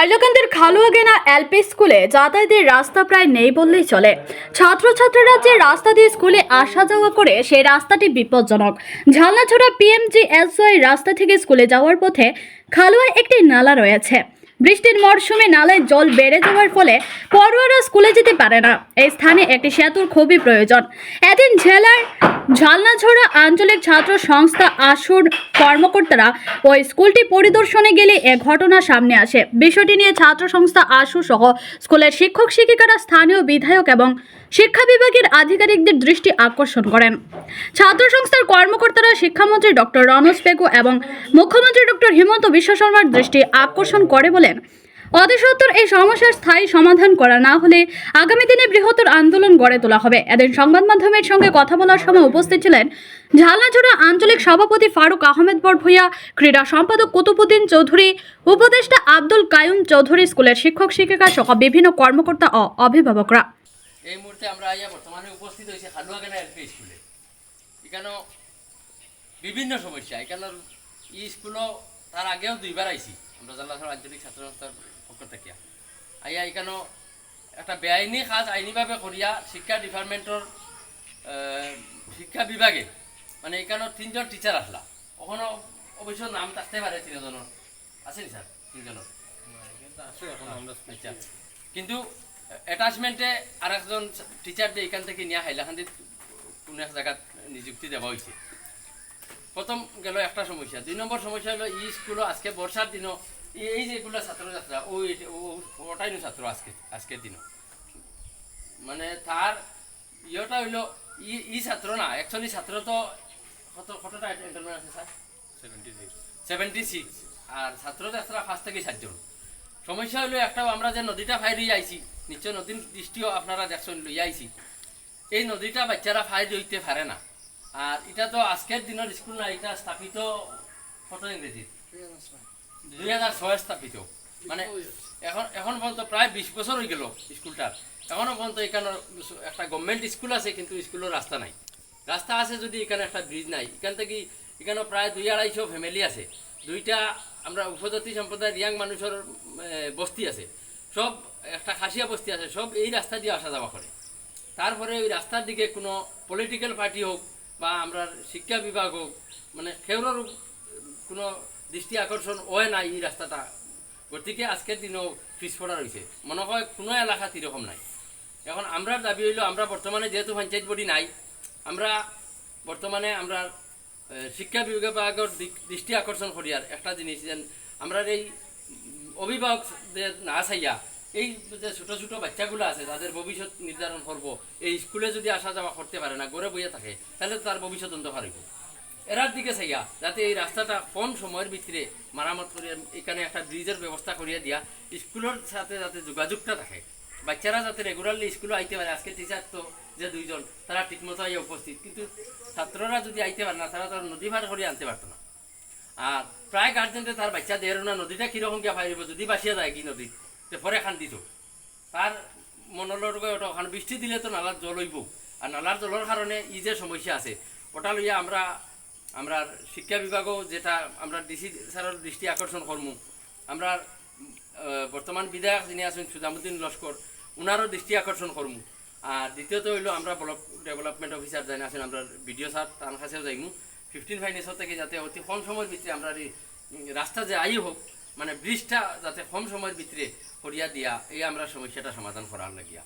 হাইলাকান্দির খালুয়াগেনা LP স্কুলে যাতায়াতের রাস্তা প্রায় নেই বললেই চলে। ছাত্রছাত্রীরা যে রাস্তা দিয়ে স্কুলে আসা যাওয়া করে সেই রাস্তাটি বিপজ্জনক। ঝালনাছড়া পিএমজি এসওয়াই রাস্তা থেকে স্কুলে যাওয়ার পথে খালুয়ায় একটি নালা রয়েছে। বৃষ্টির মরশুমে নালায় জল বেড়ে যাওয়ার ফলে পড়ুয়ারা স্কুলে যেতে পারে না। এই স্থানে একটি সেতুর খুবই প্রয়োজন। এদিন জেলার ঝালনাঝোড়া আঞ্চলিক ছাত্র সংস্থা আসুর কর্মকর্তারা ওই স্কুলটি পরিদর্শনে গেলে এ ঘটনা সামনে আসে। বিষয়টি নিয়ে ছাত্র সংস্থা আসু সহ স্কুলের শিক্ষক, শিক্ষিকারা, স্থানীয় বিধায়ক এবং শিক্ষা বিভাগের আধিকারিকদের দৃষ্টি আকর্ষণ করেন। ছাত্র সংস্থার কর্মকর্তারা শিক্ষামন্ত্রী ডক্টর রনজ পেগু এবং মুখ্যমন্ত্রী ডক্টর হিমন্ত বিশ্ব শর্মার দৃষ্টি আকর্ষণ করে বলেন অতিসত্বর এই সমস্যার স্থায়ী সমাধান করা না হলে আগামী দিনে বৃহত্তর আন্দোলন গড়ে তোলা হবে। এদিন সংবাদ মাধ্যমের সঙ্গে কথা বলার সময় উপস্থিত ছিলেন ঝালনাঝোড়া আঞ্চলিক সভাপতি ফারুক আহমেদ বরভূয়া ক্রীড়া সম্পাদক কুতুবুদ্দিন চৌধুরী, উপদেষ্টা আব্দুল কায়ুম চৌধুরী, স্কুলের শিক্ষক, শিক্ষিকা সহ বিভিন্ন কর্মকর্তা ও অভিভাবকরা। এই মুহূর্তে আমরা আইয়া বর্তমানে উপস্থিত হয়েছে খালুয়াখানা এলপি স্কুলে। এখানেও বিভিন্ন সমস্যা। এখানের ই স্কুলও তার আগেও দুইবার আইছি। আমরা জাল্লাসর আঞ্চলিক ছাত্র সংস্থার পক্ষ থেকে। আইয়া এখানেও একটা বেআইনি কাজ আইনিভাবে করিয়া শিক্ষা ডিপার্টমেন্টর শিক্ষা বিভাগে মানে এখানেও তিনজন টিচার আসলা। ওখানে অবশ্য নাম থাকতে পারে তিনজনের আছে স্যার তিনজনের আচ্ছা। কিন্তু অ্যাটাচমেন্টে আর একজন টিচার দিয়ে এখান থেকে নিয়ে হাইলাকান্দিত কোনো এক জায়গাত নিযুক্তি দেওয়া হয়েছে প্রথম গেল একটা সমস্যা। দুই নম্বর সমস্যা হলো ই স্কুলও আজকে বর্ষার দিনও এই- যেগুলো ছাত্রছাত্রা ওই ও- ওটাই না ছাত্র আজকে আজকের দিনও। মানে তার ইয়েটা হইল ই ই ছাত্র না অ্যাকচুয়ালি ছাত্র তো কত কতটা এন্টারমেন্ট আছে স্যার সেভেন্টি সিক্স আর ছাত্র ছাত্রা পাঁচ থেকে সাতজন সমস্যা হলো একটা আমরা যে নদীটা ফাইরি আইছি নিশ্চয় নদীর দৃষ্টিও আপনারা দেখছেন লইয়া আইছি। এই নদীটা বাচ্চারা ফাইর হইতে পারে না। আর এটা তো আজকের দিনের স্কুল না, এটা স্থাপিত কত ইংরেজি দুই হাজার ছয় স্থাপিত। মানে এখন এখন পর্যন্ত প্রায় বিশ বছর হয়ে গেল স্কুলটার এখনও পর্যন্ত এখানে একটা গভর্নমেন্ট স্কুল আছে, কিন্তু স্কুলের রাস্তা নাই। রাস্তা আছে যদি এখানে একটা ব্রিজ নাই, এখান থেকে এখানে প্রায় দুই আড়াইশো ফ্যামিলি আছে। দুইটা আমরা উপজাতি সম্প্রদায়ের ইয়াং মানুষের বস্তি আছে। সব একটা খাসিয়া বস্তি আছে সব এই রাস্তা দিয়ে আসা যাওয়া করে তারপরে ওই রাস্তার দিকে কোনো পলিটিক্যাল পার্টি হোক বা আমরা শিক্ষা বিভাগ হোক মানে কেউর কোনো দৃষ্টি আকর্ষণ হয় না এই রাস্তাটা গতিকে আজকের দিনেও পিছপড়া রয়েছে মনে হয় কোনো এলাকাত এরকম নাই। এখন আমরা দাবি হইল, আমরা বর্তমানে যেহেতু পঞ্চায়েত বডি নাই, আমরা বর্তমানে আমরা শিক্ষা বিভাগের দৃষ্টি আকর্ষণ করি। আর একটা জিনিস যে আমরা এই অভিভাবকদের না চাইয়া এই যে ছোট ছোট বাচ্চাগুলো আছে, তাদের ভবিষ্যৎ নির্ধারণ করব। এই স্কুলে যদি আসা যাওয়া করতে পারে না গড়ে বইয়া থাকে, তাহলে তার ভবিষ্যৎ অন্ধকার হইব। এরার দিকে চাইয়া, যাতে এই রাস্তাটা কম সময়ের ভিতরে মারামত করিয়া, এখানে একটা ব্রিজের ব্যবস্থা করিয়া দিয়া, স্কুলের সাথে যাতে যোগাযোগটা থাকে। বাচ্চারা যাতে রেগুলারলি স্কুলে আইতে পারে, আজকে টিচার তো যে দুইজন, তারা ঠিকমতো আইয়া উপস্থিত। কিন্তু ছাত্ররা যদি আইতে পারে না, তারা তো আর নদী ভার করে আনতে পারতো না। আর প্রায় গার্জেনতে তার বাচ্চা দেয় না নদীটা কীরকম গিয়া ফাইব যদি বাসিয়া যায় কি নদী? তে পরে খান দিত তার মনলোর ওখানে বৃষ্টি দিলে তো নালার জল হইব আর নালার জলের কারণে ই যে সমস্যা আছে ওটা লইয়া আমরা আমরা শিক্ষা বিভাগও যেটা আমরা ডিসি স্যারের দৃষ্টি আকর্ষণ করমু আমরা বর্তমান বিধায়ক যিনি আছেন, সুজামুদ্দিন লস্কর ওনারও দৃষ্টি আকর্ষণ করমু আর দ্বিতীয়ত হইল আমরা ব্লক ডেভেলপমেন্ট অফিসার যাই আছেন, আমরা বিডিও স্যার তার কাছেও যাইমু। ফিফটিন ফাইন্যান্সর থেকে যাতে অতি কম সময়ের ভিতরে আমরা রাস্তা যে আই হোক মানে বৃষ্টা যাতে কম সময়ের ভিতরে করিয়া দিয়া এই আমরা সমস্যাটা সমাধান করার লাগিয়া।